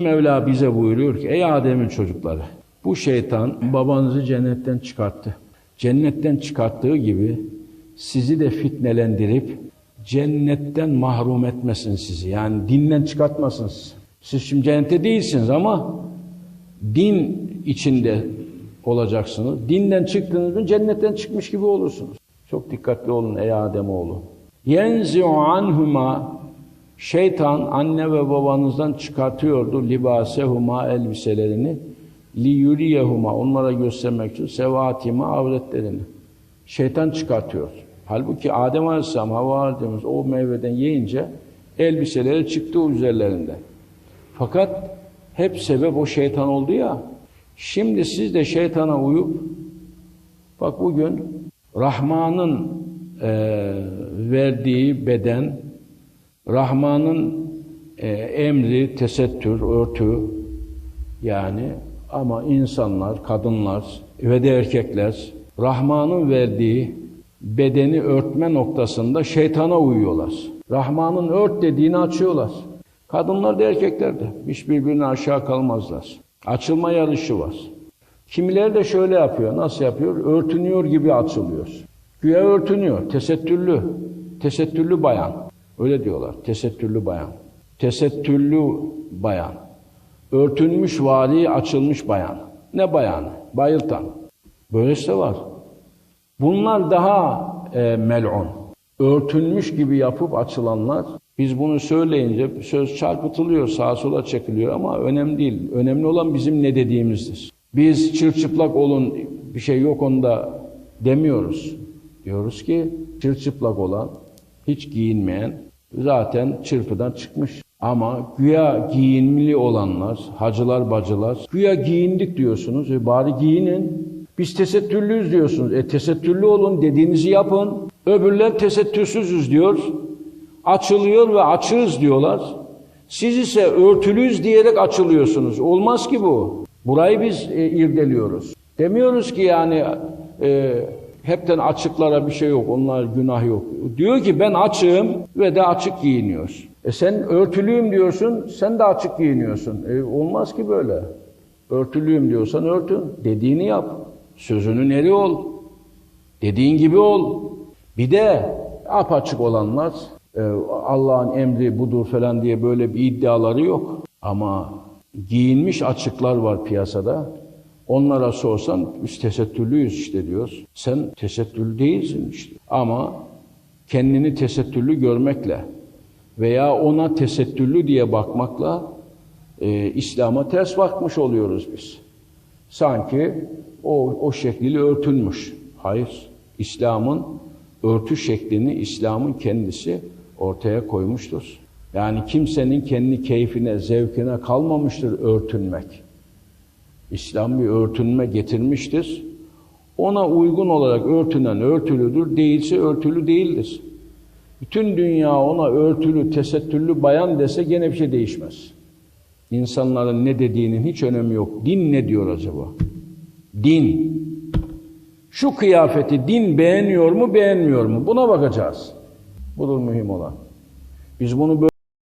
Mevla bize buyuruyor ki ey Adem'in çocukları bu şeytan babanızı cennetten çıkarttı. Cennetten çıkarttığı gibi sizi de fitnelendirip cennetten mahrum etmesin sizi. Yani dinden çıkartmasın sizi. Siz şimdi cennette değilsiniz ama din içinde olacaksınız. Dinden çıktığınız gün cennetten çıkmış gibi olursunuz. Çok dikkatli olun ey Ademoğlu. Yenzi'u anhuma Şeytan anne ve babanızdan çıkartıyordu libasehuma elbiselerini li yuriyehuma onlara göstermek için sevatima avretlerini. Şeytan çıkartıyor. Halbuki Adem Aleyhisselam Havva Validemiz o meyveden yiyince elbiseleri çıktı üzerlerinde. Fakat hep sebep o şeytan oldu ya. Şimdi siz de şeytana uyup bak bugün Rahman'ın eee verdiği beden Rahman'ın e, emri tesettür, örtü yani ama insanlar, kadınlar ve de erkekler Rahman'ın verdiği bedeni örtme noktasında şeytana uyuyorlar. Rahman'ın ört dediğini açıyorlar. Kadınlar da erkekler de hiç birbirine aşağı kalmazlar. Açılma yarışı var. Kimileri de şöyle yapıyor. Nasıl yapıyor? Örtünüyor gibi açılıyor. Güya örtünüyor. Tesettürlü. Tesettürlü bayan. Öyle diyorlar. Tesettürlü bayan. Tesettürlü bayan. Örtünmüş vali açılmış bayan. Ne bayanı? Bayıltan. Böylesi de var. Bunlar daha e, mel'un. Örtünmüş gibi yapıp açılanlar. Biz bunu söyleyince söz çarpıtılıyor, sağa sola çekiliyor ama önemli değil. Önemli olan bizim ne dediğimizdir. Biz çırçıplak olun, bir şey yok onda demiyoruz. Diyoruz ki çırçıplak olan, hiç giyinmeyen zaten çırpıdan çıkmış. Ama güya giyinmeli olanlar, hacılar bacılar, güya giyindik diyorsunuz. E bari giyinin. Biz tesettürlüyüz diyorsunuz. E tesettürlü olun, dediğinizi yapın. Öbürler tesettürsüzüz diyor. Açılıyor ve açığız diyorlar. Siz ise örtülüyüz diyerek açılıyorsunuz. Olmaz ki bu. Burayı biz e, irdeliyoruz. Demiyoruz ki yani e, hepten açıklara bir şey yok, onlar günah yok. Diyor ki ben açığım ve de açık giyiniyor. E sen örtülüyüm diyorsun, sen de açık giyiniyorsun. E olmaz ki böyle. Örtülüyüm diyorsan örtün, dediğini yap. Sözünün eri ol. Dediğin gibi ol. Bir de apaçık olanlar, e, Allah'ın emri budur falan diye böyle bir iddiaları yok. Ama giyinmiş açıklar var piyasada. Onlara sorsan biz tesettürlüyüz işte diyoruz. Sen tesettürlü değilsin işte. Ama kendini tesettürlü görmekle veya ona tesettürlü diye bakmakla e, İslam'a ters bakmış oluyoruz biz. Sanki o, o şekliyle örtülmüş. Hayır. İslam'ın örtü şeklini İslam'ın kendisi ortaya koymuştur. Yani kimsenin kendi keyfine, zevkine kalmamıştır örtünmek. İslam bir örtünme getirmiştir. Ona uygun olarak örtünen örtülüdür, değilse örtülü değildir. Bütün dünya ona örtülü, tesettürlü bayan dese gene bir şey değişmez. İnsanların ne dediğinin hiç önemi yok. Din ne diyor acaba? Din. Şu kıyafeti din beğeniyor mu, beğenmiyor mu? Buna bakacağız. Budur mühim olan. Biz bunu böyle